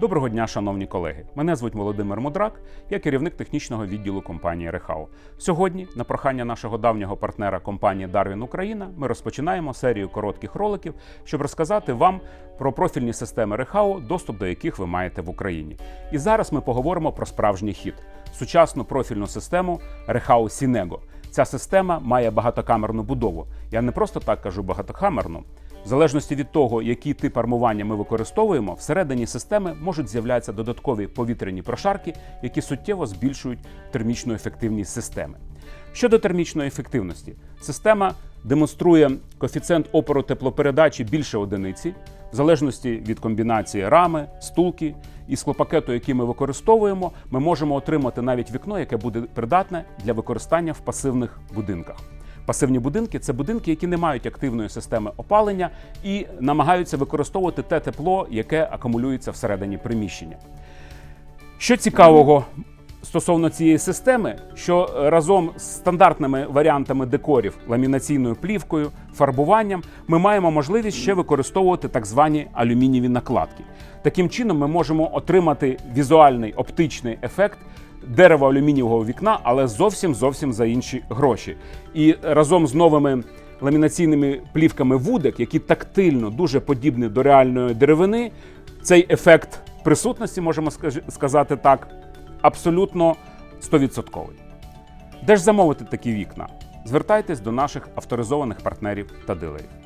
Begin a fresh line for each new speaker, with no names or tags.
Доброго дня, шановні колеги. Мене звуть Володимир Мудрак, я керівник технічного відділу компанії Рехау. Сьогодні, на прохання нашого давнього партнера компанії Darwin Україна, ми розпочинаємо серію коротких роликів, щоб розказати вам про профільні системи Рехау, доступ до яких ви маєте в Україні. І зараз ми поговоримо про справжній хід сучасну профільну систему Рехау Сінего. Ця система має багатокамерну будову. Я не просто так кажу багатокамерну. В залежності від того, який тип армування ми використовуємо, всередині системи можуть з'являтися додаткові повітряні прошарки, які суттєво збільшують термічну ефективність системи. Щодо термічної ефективності, система демонструє коефіцієнт опору теплопередачі більше одиниці, в залежності від комбінації рами, стулки і склопакету, який ми використовуємо, ми можемо отримати навіть вікно, яке буде придатне для використання в пасивних будинках. Пасивні будинки це будинки, які не мають активної системи опалення і намагаються використовувати те тепло, яке акумулюється всередині приміщення. Що цікавого стосовно цієї системи, що разом з стандартними варіантами декорів, ламінаційною плівкою, фарбуванням, ми маємо можливість ще використовувати так звані алюмінієві накладки. Таким чином, ми можемо отримати візуальний оптичний ефект дерево алюмінієвого вікна, але зовсім зовсім за інші гроші. І разом з новими ламінаційними плівками вудек, які тактильно дуже подібні до реальної деревини, цей ефект присутності, можемо сказати так, абсолютно 100%. Де ж замовити такі вікна? Звертайтесь до наших авторизованих партнерів та дилерів.